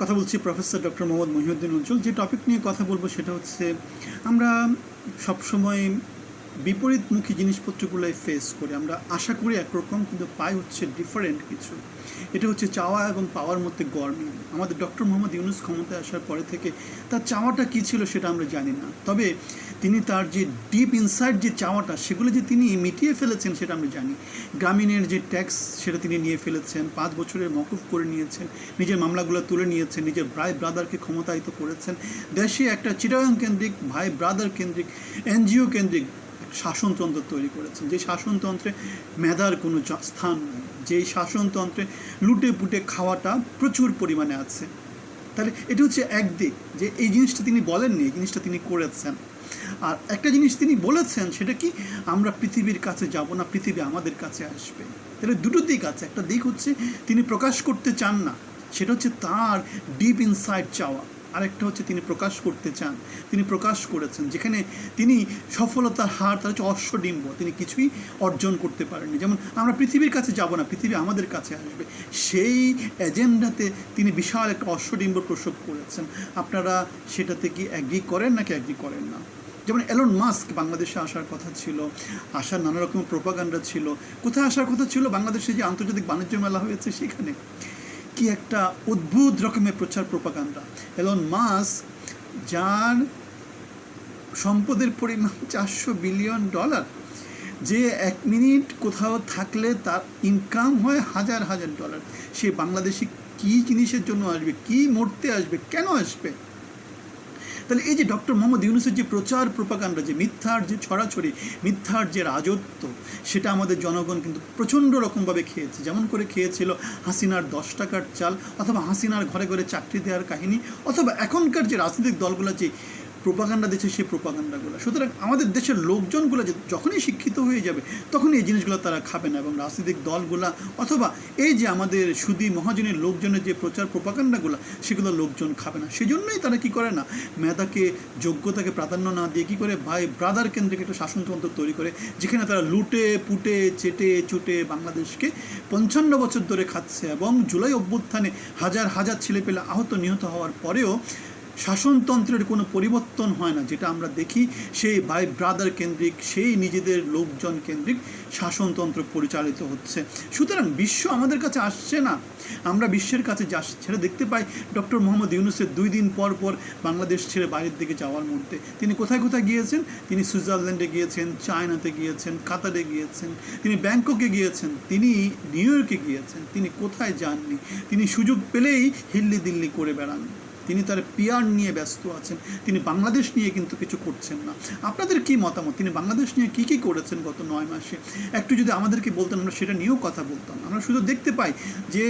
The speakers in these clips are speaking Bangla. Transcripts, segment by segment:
কথা বলছি প্রফেসর ডক্টর মোহাম্মদ মহিউদ্দিন অঞ্চল। যে টপিক নিয়ে কথা বলব সেটা হচ্ছে, আমরা সবসময় বিপরীতমুখী জিনিসপত্রগুলোই ফেস করি। আমরা আশা করি একরকম, কিন্তু পাই হচ্ছে ডিফারেন্ট কিছু। এটা হচ্ছে চাওয়া এবং পাওয়ার মধ্যে গরমিল আমাদের ডক্টর মোহাম্মদ ইউনুস ক্ষমতায় আসার পরে থেকে তার চাওয়াটা কী ছিল সেটা আমরা জানি না। তবে তিনি তার যে ডিপ ইনসাইড যে চাওয়াটা, সেগুলো যে তিনি মিটিয়ে ফেলেছেন সেটা আমরা জানি। গ্রামীণের যে ট্যাক্স সেটা তিনি নিয়ে ফেলেছেন, পাঁচ বছরের মকুফ করে নিয়েছেন, নিজের মামলাগুলো তুলে নিয়েছেন, নিজের ভাই ব্রাদারকে ক্ষমতায়িত করেছেন। দেশে একটা চিটাগাং কেন্দ্রিক, ভাই ব্রাদার কেন্দ্রিক এনজিও কেন্দ্রিক শাসনতন্ত্র তৈরি করেছেন। যে শাসনতন্ত্রে মেধার কোনো স্থান নেই। যেই শাসনতন্ত্রে লুটে পুটে খাওয়াটা প্রচুর পরিমাণে আছে। তাহলে এটা হচ্ছে একদিক যে এই জিনিসটা তিনি বলেননি, এই জিনিসটা তিনি করেছেন। আর একটা জিনিস তিনি বলেছেন, সেটা কি? আমরা পৃথিবীর কাছে যাব না, পৃথিবী আমাদের কাছে আসবে। তাহলে দুটো দিক আছে। একটা দিক হচ্ছে তিনি প্রকাশ করতে চান না, সেটা হচ্ছে তার ডিপ ইনসাইড চাওয়া। আরেকটা হচ্ছে তিনি প্রকাশ করতে চান। তিনি প্রকাশ করেছেন, যেখানে তিনি সফলতার হার, তার হচ্ছে অশ্বডিম্ব। তিনি কিছুই অর্জন করতে পারেননি। যেমন, আমরা পৃথিবীর কাছে যাব না, পৃথিবী আমাদের কাছে আসবে। সেই এজেন্ডাতে তিনি বিশাল একটা অশ্বডিম্ব প্রসব করেছেন। আপনারা সেটাতে কি অ্যাগ্রি করেন নাকি অ্যাগ্রি করেন না? যেমন এলন মাস্ক বাংলাদেশে আসার কথা ছিল, আসার নানা রকম প্রোপাগান্ডা ছিল। কোথায় আসার কথা ছিল? বাংলাদেশে যে আন্তর্জাতিক বাণিজ্য মেলা হয়েছে সেখানে। কি একটা অদ্ভুত রকমের প্রচার প্রোপাগান্ডা। এলন মাস যার সম্পদের পরিমাণ চারশো বিলিয়ন ডলার, যে এক মিনিট কোথাও থাকলে তার ইনকাম হয় হাজার হাজার ডলার। সে বাংলাদেশি কী জিনিসের জন্য আসবে, কী মরতে আসবে, কেন আসবে? তাহলে এই যে ডক্টর মোহাম্মদ ইউনুসের যে প্রচার প্রপাকাণ্ড যে মিথ্যার যে ছড়াছড়ি, মিথ্যার যে রাজত্ব, সেটা আমাদের জনগণ কিন্তু প্রচণ্ড রকমভাবে খেয়েছে। যেমন করে খেয়েছিল হাসিনার দশ টাকার চাল, অথবা হাসিনার ঘরে ঘরে চাকরি দেওয়ার কাহিনী, অথবা এখনকার যে রাজনৈতিক দলগুলো, যে প্রোপাগান্ডা দিচ্ছে সেই প্রোপাগান্ডাগুলো। সুতরাং আমাদের দেশের লোকজনগুলো যে যখনই শিক্ষিত হয়ে যাবে, তখনই এই জিনিসগুলো তারা খাবে না এবং রাজনৈতিক দলগুলা অথবা এই যে আমাদের সুদী মহাজনের লোকজনের যে প্রচার প্রোপাগান্ডাগুলো, সেগুলো লোকজন খাবে না। সেজন্যই তারা কি করে না, মেধাকে, যোগ্যতাকে প্রাধান্য না দিয়ে কী করে ভাই ব্রাদার কেন্দ্রিক একটা শাসনতন্ত্র তৈরি করে, যেখানে তারা লুটে, পুটে, চেটে, চুটে বাংলাদেশকে পঞ্চান্ন বছর ধরে খাচ্ছে এবং জুলাই অভ্যুত্থানে হাজার হাজার ছেলেপেলে আহত নিহত হওয়ার পরেও শাসনতন্ত্রের কোনো পরিবর্তন হয় না, যেটা আমরা দেখি সেই ভাই ব্রাদার কেন্দ্রিক, সেই নিজেদের লোকজন কেন্দ্রিক শাসনতন্ত্র পরিচালিত হচ্ছে। সুতরাং বিশ্ব আমাদের কাছে আসছে না। আমরা বিশ্বের কাছে যাচ্ছি সেটা দেখতে পাই, ডক্টর মোহাম্মদ ইউনুসের দুই দিন পর পর বাংলাদেশ ছেড়ে বাইরের দিকে যাওয়ার মধ্যে তিনি কোথায় কোথায় গিয়েছেন? তিনি সুইজারল্যান্ডে গিয়েছেন, চায়নাতে গিয়েছেন, কাতারে গিয়েছেন, তিনি ব্যাংককে গিয়েছেন, তিনি নিউ ইয়র্কে গিয়েছেন, তিনি কোথায় যাননি? তিনি সুযোগ পেলেই হিল্লি দিল্লি করে বেড়ান। তিনি তার পিয়ার নিয়ে ব্যস্ত আছেন, তিনি বাংলাদেশ নিয়ে কিন্তু কিছু করছেন না। আপনাদের কি মতামত? তিনি বাংলাদেশ নিয়ে কি কি করেছেন গত নয় মাসে? একটু যদি আমাদেরকে বলতেন, আমরা সেটা নিয়েও কথা বলতাম। আমরা শুধু দেখতে পাই যে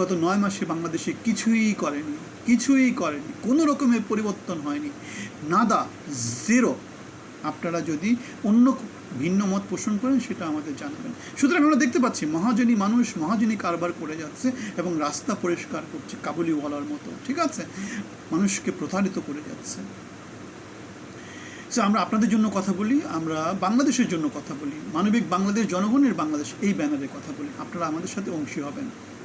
গত নয় মাসে বাংলাদেশে কিছুই করেনি কিছুই করেনি, কোনো রকমের পরিবর্তন হয়নি। নাদা জিরো আপনারা যদি অন্য ভিন্ন মত পোষণ করেন, সেটা আমাদের জানাবেন। সুতরাং আমরা দেখতে পাচ্ছি, মহাজনী মানুষ মহাজনী কারবার করে যাচ্ছে এবং রাস্তা পরিষ্কার করছে, কাবুলিওয়ালার মতো, ঠিক আছে? মানুষকে প্রতারিত করে যাচ্ছে। সো আমরা আপনাদের জন্য কথা বলি, আমরা বাংলাদেশের জন্য কথা বলি। মানবিক বাংলাদেশ, জনগণের বাংলাদেশ, এই ব্যানারে কথা বলি। আপনারা আমাদের সাথে অংশী হবেন।